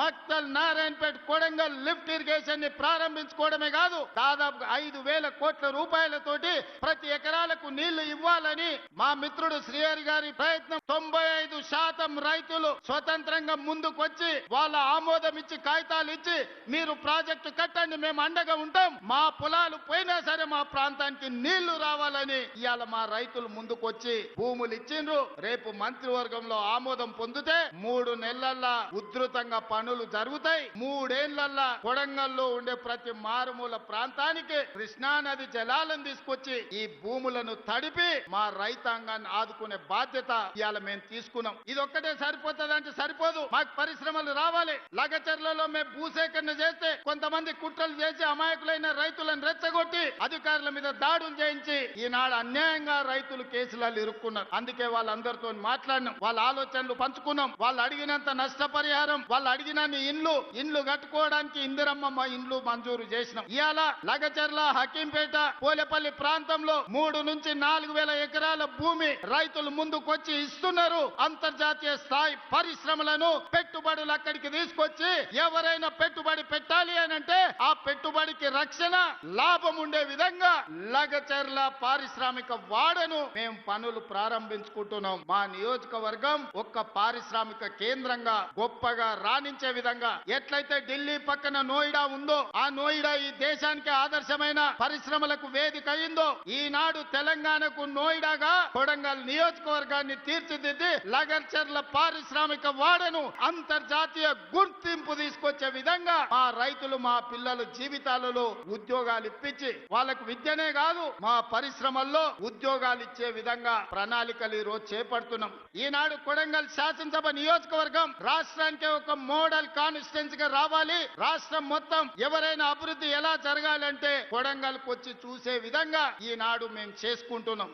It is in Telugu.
మక్తల్ నారాయణపేట కొడంగల్ లిఫ్ట్ ఇరిగేషన్ని ప్రారంభించుకోవడమే కాదు దాదాపు ఐదు వేల కోట్ల రూపాయలతోటి ప్రతి ఎకరాలకు నీళ్ళు ఇవ్వాలని మా మిత్రుడు శ్రీహరి గారి ప్రయత్నం. తొంభై ఐదు శాతం రైతులు స్వతంత్రంగా ముందుకొచ్చి వాళ్ళ ఆమోదం ఇచ్చి కాగితాలు ఇచ్చి మీరు ప్రాజెక్టు కట్టండి మేము అండగా ఉంటాం. మా పొలాలు పోయినా సరే మా ప్రాంతానికి నీళ్ళు రావాలని ఇవాళ మా రైతులు ముందుకొచ్చి భూములు ఇచ్చిండ్రు. రేపు మంత్రివర్గంలో ఆమోదం పొందితే మూడు నెలల్లో ఉధృతంగా పను పనులు జరుగుతాయి. మూడేళ్ళల్లా కొడంగల్లో ఉండే ప్రతి మారుమూల ప్రాంతానికి కృష్ణా నది జలాలను తీసుకొచ్చి ఈ భూములను తడిపి మా రైతాంగాన్ని ఆదుకునే బాధ్యత ఇవాళ మేము తీసుకున్నాం. ఇది ఒక్కటే సరిపోతుందంటే సరిపోదు. మాకు పరిశ్రమలు రావాలి. లగచర్లలో మేము భూసేకరణ చేస్తే కొంతమంది కుట్రలు చేసి అమాయకులైన రైతులను రెచ్చగొట్టి అధికారుల మీద దాడులు చేయించి ఈనాడు అన్యాయంగా రైతులు కేసులలో ఇరుక్కున్నారు. అందుకే వాళ్ళందరితో మాట్లాడినాం. వాళ్ళ ఆలోచనలు పంచుకున్నాం. వాళ్ళు అడిగినంత నష్టపరిహారం వాళ్ళు అడిగిన అడిగినన్ని ఇండ్లు ఇండ్లు కట్టుకోవడానికి ఇందిరమ్మ మా ఇండ్లు మంజూరు చేసినాం. ఇవాళ లగచర్ల హకీంపేట పోలేపల్లి ప్రాంతంలో మూడు నుంచి నాలుగు వేల ఎకరాల భూమి రైతులు ముందుకొచ్చి ఇస్తున్నారు. అంతర్జాతీయ స్థాయి పరిశ్రమలను పెట్టుబడులు అక్కడికి తీసుకొచ్చి ఎవరైనా పెట్టుబడి పెట్టాలి అని అంటే ఆ పెట్టుబడికి రక్షణ లాభం ఉండే విధంగా లగచర్ల పారిశ్రామిక వాడను మేము పనులు ప్రారంభించుకుంటున్నాం. మా నియోజకవర్గం ఒక్క పారిశ్రామిక కేంద్రంగా గొప్పగా రాణించే విధంగా ఎట్లయితే ఢిల్లీ పక్కన నోయిడా ఉందో ఆ నోయిడా ఈ దేశానికి ఆదర్శమైన పరిశ్రమలకు వేదిక అయిందో ఈనాడు తెలంగాణకు నోయిడాగా కొడంగల్ నియోజకవర్గాన్ని తీర్చిదిద్ది లగర్చర్ల పారిశ్రామిక వాడను అంతర్జాతీయ గుర్తింపు తీసుకొచ్చే విధంగా మా రైతులు మా పిల్లల జీవితాలలో ఉద్యోగాలు ఇప్పించి వాళ్ళకు విద్యనే కాదు మా పరిశ్రమల్లో ఉద్యోగాలు ఇచ్చే విధంగా ప్రణాళికలు ఈ రోజు చేపడుతున్నాం. ఈనాడు కొడంగల్ శాసనసభ నియోజకవర్గం రాష్ట్రానికి ఒక మోడల్ కాన్స్టిట్యున్సీ గా రావాలి. రాష్ట్రం మొత్తం ఎవరైనా అభివృద్ధి ఎలా జరగాలంటే కొడంగల్కి వచ్చి చూసే విధంగా ఈనాడు మేము చేసుకుంటున్నాం.